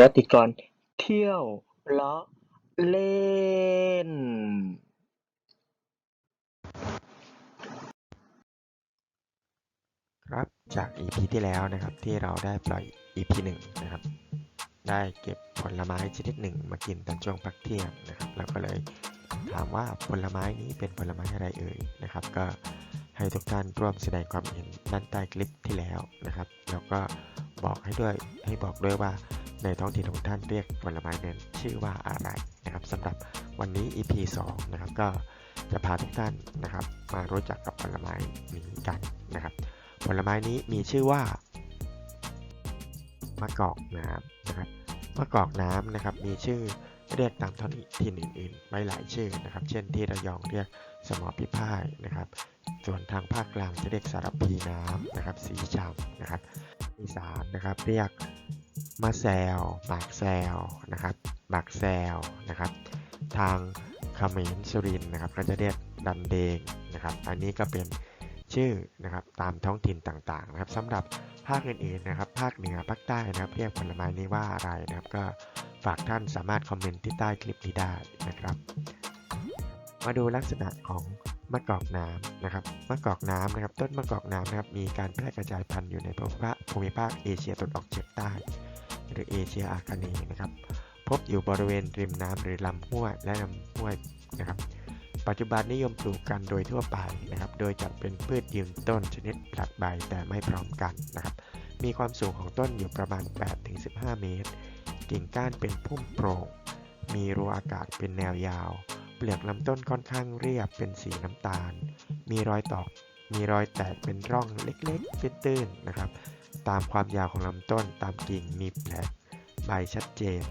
รติกร เที่ยวเลาะเล่น ครับจาก EP ที่แล้วนะครับที่เราได้ปล่อย EP หนึ่งนะครับ ได้เก็บผลไม้ชนิดหนึ่งมากินตอนช่วงพักเที่ยงนะครับแล้วก็เลยถามว่าผลไม้นี้เป็นผลไม้อะไรเอ่ยนะครับ ก็ให้ทุกท่านร่วมแสดงความเห็นด้านใต้คลิปที่แล้วนะครับ แล้วก็บอกให้ด้วยให้บอกด้วยว่า ในท้องถิ่นของท่านเรียกผลไม้นั้นชื่อว่าอะไรนะครับสำหรับวันนี้ EP 2นะครับก็จะพาทุกท่านนะครับ มารู้จักกับผลไม้นี้กันนะครับ ผลไม้นี้มีชื่อว่ามะกอกน้ำนะครับมะกอกน้ำนะครับมีชื่อเรียกตามท้องถิ่นอื่นๆไว้หลายชื่อนะครับ เช่นที่ระยองเรียกสมอพิพายนะครับ ส่วนทางภาคกลางจะเรียกสารพีน้ำนะครับ สีชำนะครับอีสานนะครับเรียก มะแซวหมากแซวนะครับหมากแซวนะครับ ทางเขมรสุรินนะครับ ก็จะเรียกดันเดงนะครับ อันนี้ก็เป็นชื่อนะครับตามท้องถิ่นต่างๆนะครับสำหรับภาคอื่นๆนะครับ ภาคเหนือภาคใต้นะครับ เรียกผลไม้นี้ว่าอะไรนะครับ ก็ฝากท่านสามารถคอมเมนต์ที่ใต้คลิปนี้ได้นะครับ มาดูลักษณะของมะกอกน้ำนะครับมะกอกน้ำนะครับ ต้นมะกอกน้ำนะครับ มีการแพร่กระจายพันธุ์อยู่ในภูมิภาคเอเชียตะวันออกเฉียงใต้ หรือเอเชียอาคเนย์นะครับ พบอยู่บริเวณริมน้ำหรือลำห้วยและลำห้วยนะครับ ปัจจุบันนิยมปลูกกันโดยทั่วไปนะครับ โดยจัดเป็นพืชยืนต้นชนิดผลัดใบแต่ไม่พร้อมกันนะครับ มีความสูงของต้นอยู่ประมาณ 8-15 เมตร กิ่งก้านเป็นพุ่มโปร่ง มีรูอากาศเป็นแนวยาว เปลือกลำต้นค่อนข้างเรียบเป็นสีน้ำตาล มีรอยตอก มีรอยแตกเป็นร่องเล็กๆตื้นๆนะครับ ตามความยาวของลำต้นตามกิ่งมีแผลใบชัดเจน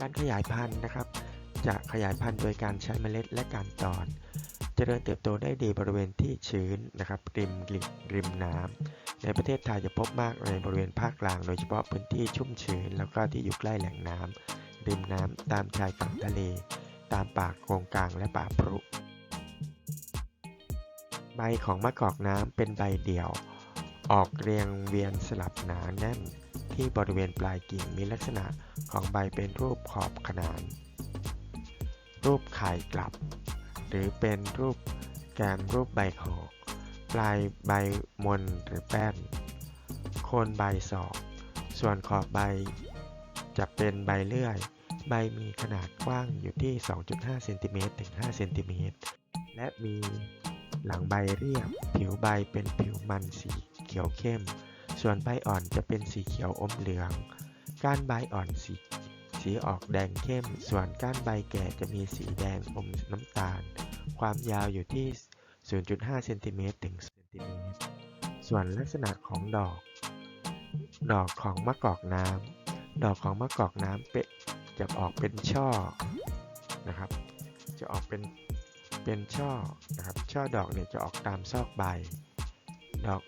การขยายพันธุ์นะครับ จะขยายพันธุ์โดยการใช้เมล็ดและการตอนเจริญเติบโตได้ดีบริเวณที่ชื้นนะครับริมริมริมน้ำในประเทศไทยจะพบมากในบริเวณภาคกลาง โดยเฉพาะพื้นที่ชุ่มชื้น แล้วก็ที่อยู่ใกล้แหล่งน้ำริมน้ำตามชายฝั่งทะเล ตามป่าโกงกลางและป่าพรุ ใบของมะกอกน้ำเป็นใบเดี่ยว ออกเรียงเวียนสลับหนาแน่น ที่บริเวณปลายกิ่งมีลักษณะของใบเป็นรูปขอบขนาน รูปไข่กลับ หรือเป็นรูปแกมรูปใบหอกปลายใบมนหรือแป้น โคนใบสอกส่วนขอบใบจะเป็นใบเลื่อย ใบมีขนาดกว้างอยู่ที่ 2.5 เซนติเมตรถึง 5 เซนติเมตร และมี หลังใบเรียบ ผิวใบเป็นผิวมันสีเขียวเข้ม ส่วนใบอ่อนจะเป็นสีเขียวอมเหลือง ก้านใบอ่อนสีสีออกแดงเข้ม ส่วนก้านใบแก่จะมีสีแดงอมน้ำตาล ความยาวอยู่ที่ 0.5เซนติเมตรถึงเซนติเมตร ส่วนลักษณะของดอก ดอกของมะกอกน้ำ ดอกของมะกอกน้ำเปะจะออกเป็นช่อนะครับ จะออกเป็นเป็นช่อนะครับ ช่อดอกเนี่ยจะออกตามซอกใบ ดอก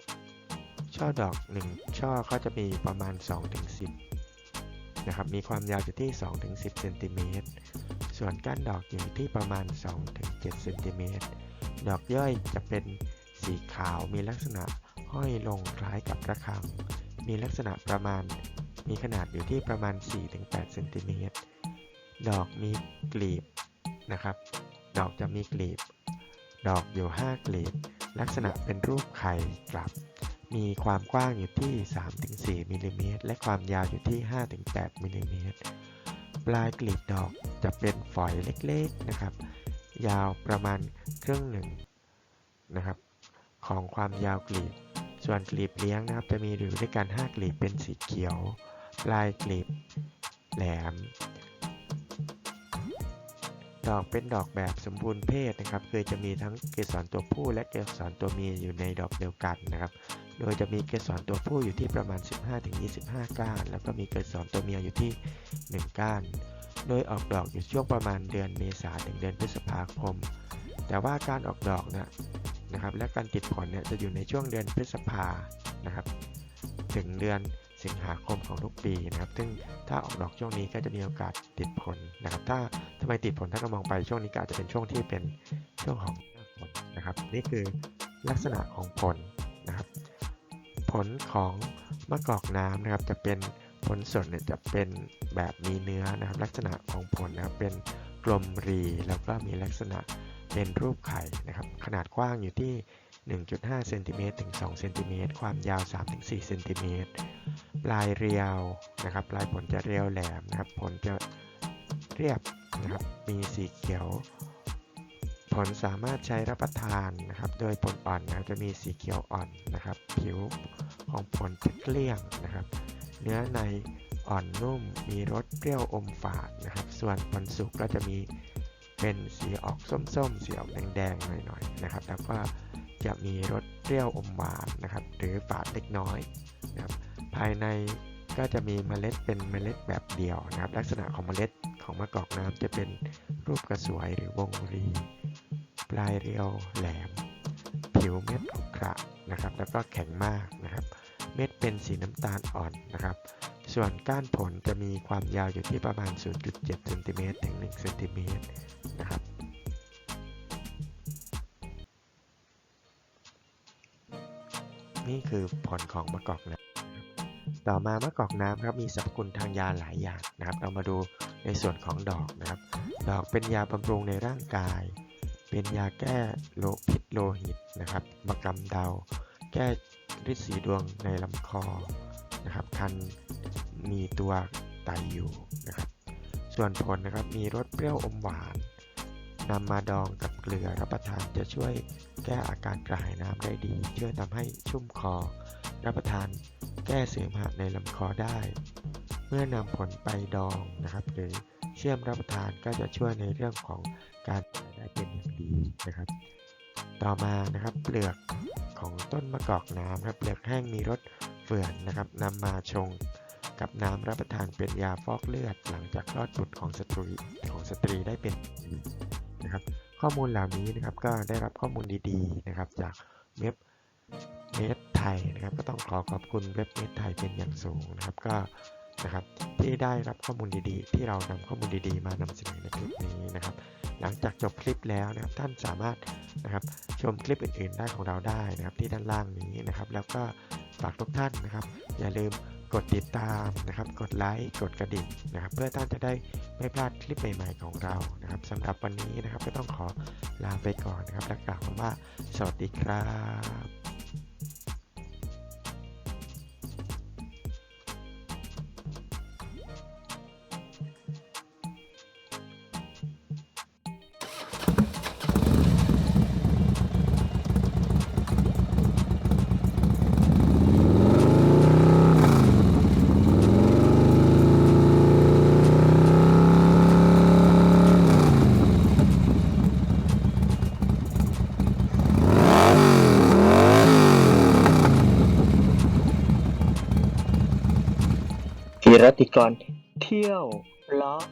ช่อดอกหนึ่งช่อเขาจะมีประมาณ 2-10 นะครับ มีความยาวอยู่ที่ 2-10เซนติเมตร ส่วนก้านดอกอยู่ที่ประมาณ 2-7เซนติเมตร ดอกย่อยจะเป็นสีขาว มีลักษณะห้อยลงคล้ายกับระฆัง มีลักษณะประมาณ มีขนาดอยู่ที่ประมาณ 4-8เซนติเมตร ดอกมีกลีบนะครับ ดอกจะมีกลีบ ดอกอยู่ 5 กลีบ ลักษณะเป็นรูปไข่กลับ มีความกว้างอยู่ที่ 3-4มิลลิเมตรและความยาวอยู่ที่ 5-8มิลลิเมตร ปลายกลีบดอกจะเป็นฝอยเล็กๆนะครับ ยาวประมาณครึ่งหนึ่งนะครับ ของความยาวกลีบ ส่วนกลีบเลี้ยงนะครับ จะมีอยู่ด้วยกัน 5 กลีบเป็นสีเขียว ปลายกลีบแหลม ดอกเป็นดอกแบบสมบูรณ์เพศนะครับคือจะมีทั้งเกสรตัวผู้และเกสรตัวเมียอยู่ในดอกเดียวกันนะครับ โดยจะมีเกสรตัวผู้อยู่ที่ประมาณ 15-25 ก้าน แล้วก็มีเกสรตัวเมียอยู่ที่ 1 ก้าน โดยออกดอกอยู่ช่วงประมาณเดือนเมษาถึงเดือนพฤษภาคม แต่ว่าการออกดอกนะนะครับ และการติดผลเนี่ยจะอยู่ในช่วงเดือนพฤษภานะครับ ถึงเดือน สิงหาคมของทุกปีนะครับ ซึ่งถ้าออกดอกช่วงนี้ก็จะมีโอกาสติดผลนะครับ ถ้าทำไมติดผลถ้าเรามองไปช่วงนี้ก็อาจจะเป็นช่วงที่เป็นช่วงของหน้าฝนนะครับ นี่คือลักษณะของผลนะครับผผลของมะกอกน้ำนะครับจะเป็นผลสดเนี่ยจะเป็นแบบมีเนื้อนะครับ ลักษณะของผลนะครับเป็นกลมรีแล้วก็มีลักษณะเป็นรูปไข่นะครับ ขนาดกว้างอยู่ที่ 1.5เซนติเมตรถึง2เซนติเมตรความยาว 3-4เซนติเมตรปลายเรียวนะครับปลายผลจะเรียวแหลมนะครับ ผลจะเรียบนะครับมีสีเขียว ผลสามารถใช้รับประทานนะครับ โดยผลอ่อนนะจะมีสีเขียวอ่อนนะครับ ผิวของผลจะเกลี้ยงนะครับ เนื้อในอ่อนนุ่มมีรสเปรี้ยวอมฝาดนะครับ ส่วนผลสุกก็จะมีเป็นสีออกส้มๆ สีออกแดงๆหน่อยๆนะครับ แล้วก็ จะมีรสเปรี้ยวอมหวานนะครับหรือฝาดเล็กน้อยนะครับภายในก็จะมีเมล็ดเป็นเมล็ดแบบเดี่ยวนะครับ ลักษณะของเมล็ดของมะกอกน้ำจะเป็นรูปกระสวยหรือวงรี ปลายเรียวแหลม ผิวเม็ดขรุขระนะครับ แล้วก็แข็งมากนะครับ เม็ดเป็นสีน้ำตาลอ่อนนะครับ ส่วนก้านผลจะมีความยาวอยู่ที่ประมาณ 0.7เซนติเมตรถึง1เซนติเมตรนะครับ นี่คือผลของมะกอกน้ำต่อมามะกอกน้ำครับมีสรรพคุณทางยาหลายอย่างนะครับ เรามาดูในส่วนของดอกนะครับ ดอกเป็นยาบำรุงในร่างกาย เป็นยาแก้โรคพิษโลหิตนะครับมะกำเดา แก้ฤทธิ์สีดวงในลำคอนะครับคันมีตัวไตอยู่นะครับ ส่วนผลนะครับมีรสเปรี้ยวอมหวานนำมาดองกับ เกลือรับประทานจะช่วยแก้อาการกระหายน้ำได้ดี ช่วยทำให้ชุ่มคอ รับประทานแก้เสมหะในลำคอได้ เมื่อนำผลไปดองนะครับ หรือเชื่อมรับประทานก็จะช่วยในเรื่องของการถ่ายได้เป็นอย่างดีนะครับ ต่อมานะครับเปลือกของต้นมะกอกน้ำครับเปลือกแห้งมีรสเฟื่อนนะครับนำมาชงกับน้ำรับประทานเป็นยาฟอกเลือด หลังจากคลอดบุตรของสตรีของสตรีได้เป็นนะครับ ข้อมูลเหล่านี้นะครับก็ได้รับข้อมูลดีๆนะครับ จากเว็บเมดไทยนะครับ ก็ต้องขอขอบคุณเว็บเมดไทยเป็นอย่างสูงนะครับก็นะครับที่ได้รับข้อมูลดีๆ ที่เรานำข้อมูลดีๆ มานำเสนอในคลิปนี้นะครับ หลังจากจบคลิปแล้วนะครับท่านสามารถนะครับชมคลิปอื่นๆได้ของเราได้นะครับ ที่ด้านล่างนี้นะครับ แล้วก็ฝากทุกท่านนะครับ อย่าลืมกดติดตามนะครับ กดไลค์กดกระดิ่งนะครับ เพื่อท่านจะได้ ไม่พลาดคลิปใหม่ๆของเรานะครับสำหรับวันนี้นะครับก็ต้องขอลาไปก่อนนะครับและกล่าวคำว่าสวัสดีครับ กิรติกรเที่ยวเลาะ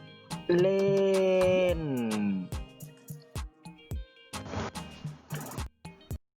เล่น